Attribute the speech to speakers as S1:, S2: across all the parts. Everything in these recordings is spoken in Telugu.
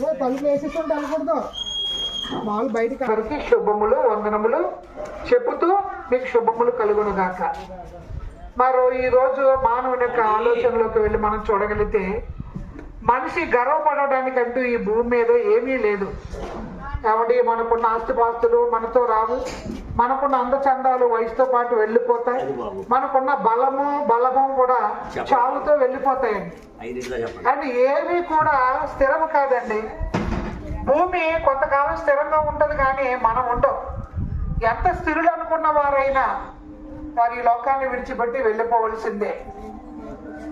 S1: ఏ, తలుపు వేసేస్తుంటే వెళ్ళకూడదు మామూలు బయటికి
S2: శుభములు వందనములు చెబుతూ మీకు శుభములు కలుగును గాక మరో ఈ రోజు మానవుని యొక్క ఆలోచనలోకి వెళ్ళి మనం చూడగలిగితే మనిషి గర్వపడడానికంటూ ఈ భూమి మీద ఏమీ లేదు. కాబట్టి మనకున్న ఆస్తిపాస్తులు మనతో రావు. మనకున్న అందచందాలు వయసుతో పాటు వెళ్ళిపోతాయి. మనకున్న బలము బలము కూడా చావుతో వెళ్ళిపోతాయండి అండ్ ఏవి కూడా స్థిరం కాదండి. భూమి కొంతకాలం స్థిరంగా ఉంటది కానీ మనం ఉండం. ఎంత స్థిరులు అనుకున్న వారైనా వారి లోకాన్ని విడిచిపెట్టి వెళ్ళిపోవలసిందే.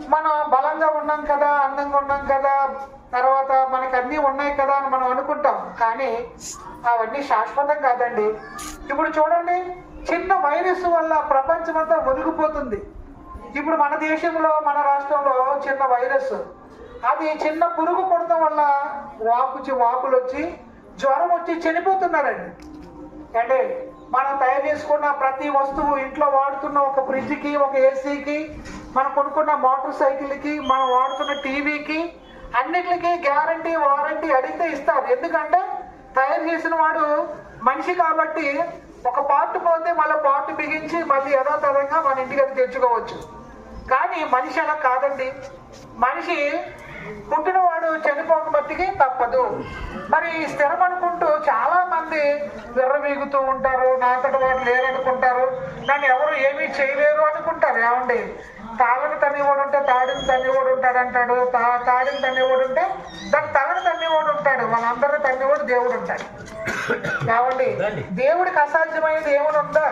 S2: మనం బలంగా ఉన్నాం కదా అందంగా ఉన్నాం కదా తర్వాత మనకి అన్నీ ఉన్నాయి కదా అని మనం అనుకుంటాం. కానీ అవన్నీ శాశ్వతం కాదండి. ఇప్పుడు చూడండి చిన్న వైరస్ వల్ల ప్రపంచమంతా ఒదిగిపోతుంది ఇప్పుడు మన దేశంలో మన రాష్ట్రంలో చిన్న వైరస్. అది చిన్న పురుగు కొడటం వల్ల వాపు వాపులు వచ్చి జ్వరం వచ్చి చనిపోతున్నారండి. అంటే మనం తయారు చేసుకున్న ప్రతి వస్తువు ఇంట్లో వాడుతున్న ఒక ఫ్రిడ్జ్కి ఒక ఏసీకి మనం కొనుక్కున్న మోటార్ సైకిల్కి మనం వాడుతున్న టీవీకి అన్నిటికి గ్యారంటీ వారంటీ అడిగితే ఇస్తారు. ఎందుకంటే తయారు చేసిన వాడు మనిషి కాబట్టి ఒక పార్ట్ పోతే మళ్ళీ పార్ట్ బిగించి మళ్ళీ యథాతథంగా మన ఇంటికి అది తెచ్చుకోవచ్చు. కానీ మనిషి అలా కాదండి. మనిషి పుట్టినవాడు చనిపోక బట్టికి తప్పదు. మరి స్థిరం అనుకుంటూ చాలా మంది విర్రవీగుతూ ఉంటారు నాతటి వాడు లేరనుకుంటారు. నన్ను ఎవరు ఏమీ చేయలేరు అనుకుంటారు. ఏమండి? తాళని తన్నివాడు ఉంటే తాడిని తన్నివాడు ఉంటాడు అంటాడు తా తాడిని తన్నివాడు ఉంటే దాని తలని తన్నివాడు ఉంటాడు వాళ్ళందరినీ తన్నివాడు దేవుడు ఉంటాడు ఏమండి దేవుడికి అసాధ్యమైనది ఏమైనా ఉందా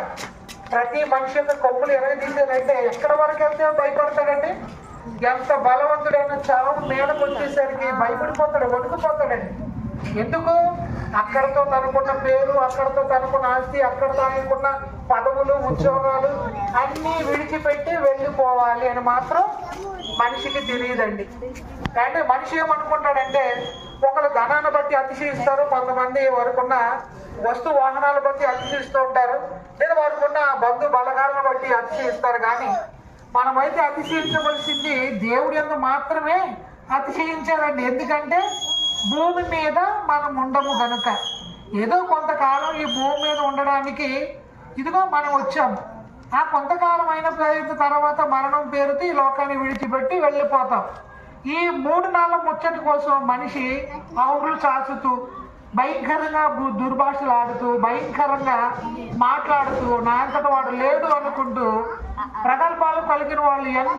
S2: ప్రతి మనిషి యొక్క కొమ్ములు ఎరగ తీసేదంటే ఎక్కడ వరకు వెళ్తే భయపడతాడండి? ఎంత బలవంతుడైన చావు మేడకు వచ్చేసరికి భయపడిపోతాడు వణుకుపోతాడండి. ఎందుకు? అక్కడతో తనకున్న పేరు అక్కడతో తనుకున్న ఆస్తి అక్కడ తనకున్న పదవులు ఉద్యోగాలు అన్నీ విడిచిపెట్టి వెళ్ళిపోవాలి అని మాత్రం మనిషికి తెలియదండి. కానీ మనిషి ఏమనుకుంటాడంటే ఒకరు ధనాన్ని బట్టి అతిశయిస్తారు కొంతమంది వారికున్న వస్తు వాహనాల బట్టి అతిశయిస్తూ ఉంటారు లేదా వారికున్న బంధు బలగాలను బట్టి అతిశయిస్తారు. కానీ మనమైతే అతిశయించవలసింది దేవుడి యందు మాత్రమే అతిశయించాలండి. ఎందుకంటే భూమి మీద మనం ఉండము గనుక. ఏదో కొంతకాలం ఈ భూమి మీద ఉండడానికి ఇదిగో మనం వచ్చాము ఆ కొంతకాలం అయిన తర్వాత మరణం పేరుతో ఈ లోకాన్ని విడిచిపెట్టి వెళ్ళిపోతాం. ఈ మూడు నాళ్ళ ముచ్చటి కోసం మనిషి ఆవులు చాచుతూ భయంకరంగా దుర్భాషలు ఆడుతూ భయంకరంగా మాట్లాడుతూ నా అంతట వాడు లేడు అనుకుంటూ ప్రగల్భాలు పలికిన వాళ్ళు ఎంత